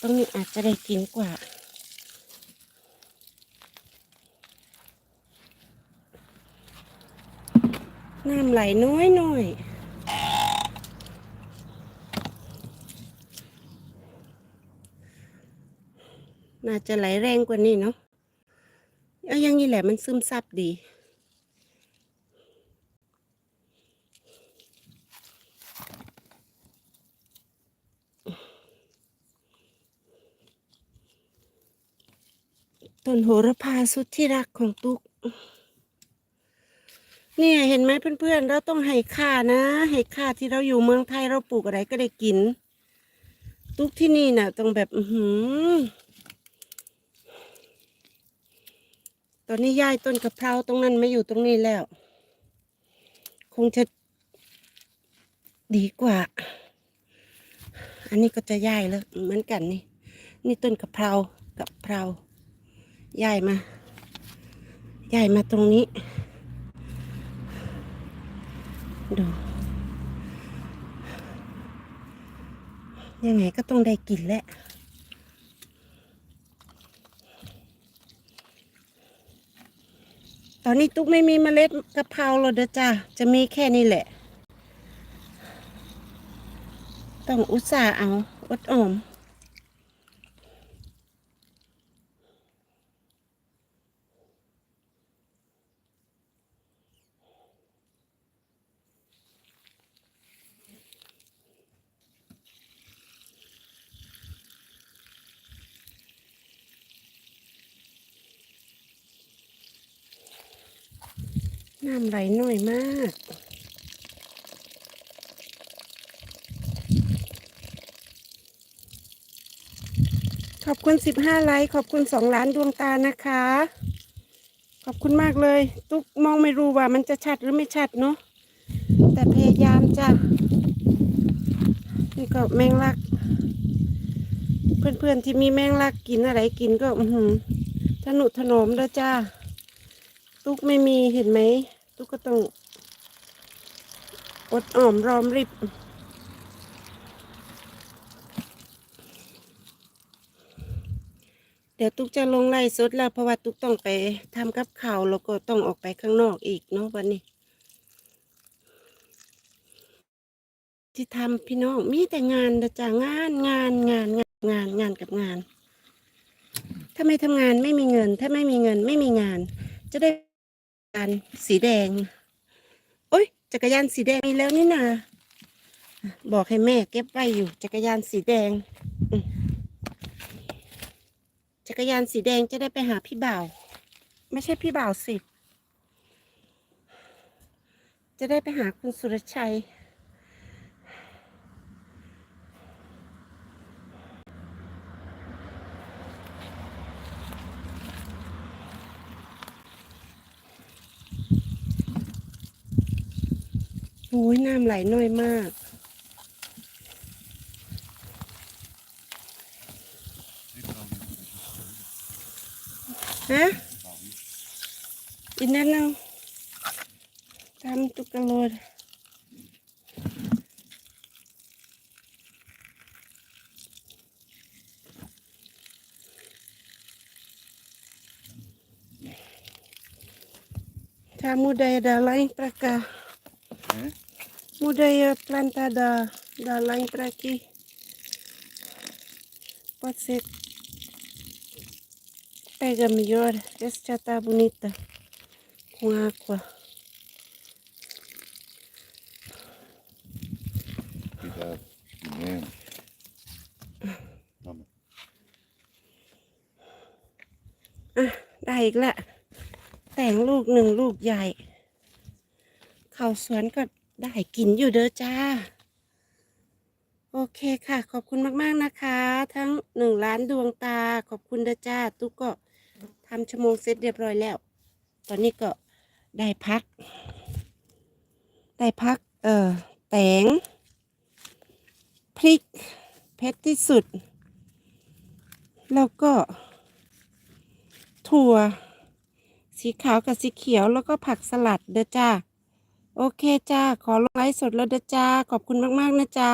ตรงนี้อาจจะได้กินกว่าน้ำไหลน้อยน้อยน่าจะไหลแรงกว่านี้เนาะ เอาอยังนี้แหละมันซึมซับดี ต้นโหระพาสุดที่รักของตุ๊ก เนี่ยเห็นไหมเพื่อนๆ เราต้องให้ค่านะ ให้ค่าที่เราอยู่เมืองไทยเราปลูกอะไรก็ได้กิน ตุ๊กที่นี่น่ะต้องแบบ อืตอนนี้ย้ายต้นกะเพราตรงนั้นมาอยู่ตรงนี้แล้ว คงจะดีกว่า อันนี้ก็จะย้ายแล้วเหมือนกันนี่ นี่ต้นกะเพรากะเพรา ย้ายมาย้ายมาตรงนี้ ดู ยังไงก็ต้องได้กินแหละตอนนี้ตุ๊กไม่มีเมล็ดกะเพราหรอกเด้อจ้าจะมีแค่นี้แหละ ต้องอุตส่าห์เอาอดออม น้ำไหลหน่อยมากขอบคุณสิบห้าไลค์ขอบคุณสองล้านดวงตานะคะ ขอบคุณมากเลย ตุ๊กมองไม่รู้ว่ามันจะชัดหรือไม่ชัดเนาะแต่พยายามจ้ะนี่ก็แมงลัก เพื่อนๆที่มีแมงลักกินอะไรกินก็อือหือทนุถนอมแล้วจ้า ตุ๊กไม่มีเห็นไหม ตุ๊กก็ต้องอดอ่อมรอมริบ เดี๋ยวตุ๊กจะลงไล่สดแล้วเพราะว่าตุ๊กต้องไปทำกับข้าวแล้วก็ต้องออกไปข้างนอกอีกเนาะวันนี้ ที่ทำพี่น้องมีแต่งานนะจ้างานงานงานงานงานงานกับงาน ถ้าไม่ทำงานไม่มีเงิน ถ้าไม่มีเงินไม่มีงาน จะได้ ยานสีแดง โอ้ย จักรยานสีแดงมีแล้วนี่นาบอกให้แม่เก็บไว้อยู่ จักรยานสีแดง จักรยานสีแดงจะได้ไปหาพี่บ่าว ไม่ใช่พี่บ่าวสิ จะได้ไปหาคุณสุรชัย โอ้ยน้ำไหลน้อยมาก ฮะอินนั่นเอาทำตุกกะโลดถ้า mudaya dah lain prakah Eh? Mudaya plantada da lain para aqui. Pode ser. Pega melhor. Essa já tá bonita. Com água. Cuidado. Menos. Toma. ได้อีกละ แต่งลูกหนึ่งลูกใหญ่ เ ข้าวสวนก็ได้กินอยู่เด้อจ้า โอเคค่ะ ขอบคุณมากๆนะคะ ทั้งหนึ่งล้านดวงตาขอบคุณเด้อจ้า ตุ๊กก็ทำชั่วโมงเสร็จเรียบร้อยแล้ว ตอนนี้ก็ได้พัก ได้พัก เอ่อ แตง พริก เพชรที่สุด แล้วก็ ถั่ว สีขาวกับสีเขียวแล้วก็ผักสลัดเด้อจ้า โอเคจ้า ขอลงไลฟ์สดแล้วเด้อจ้า ขอบคุณมาก ๆ นะจ้า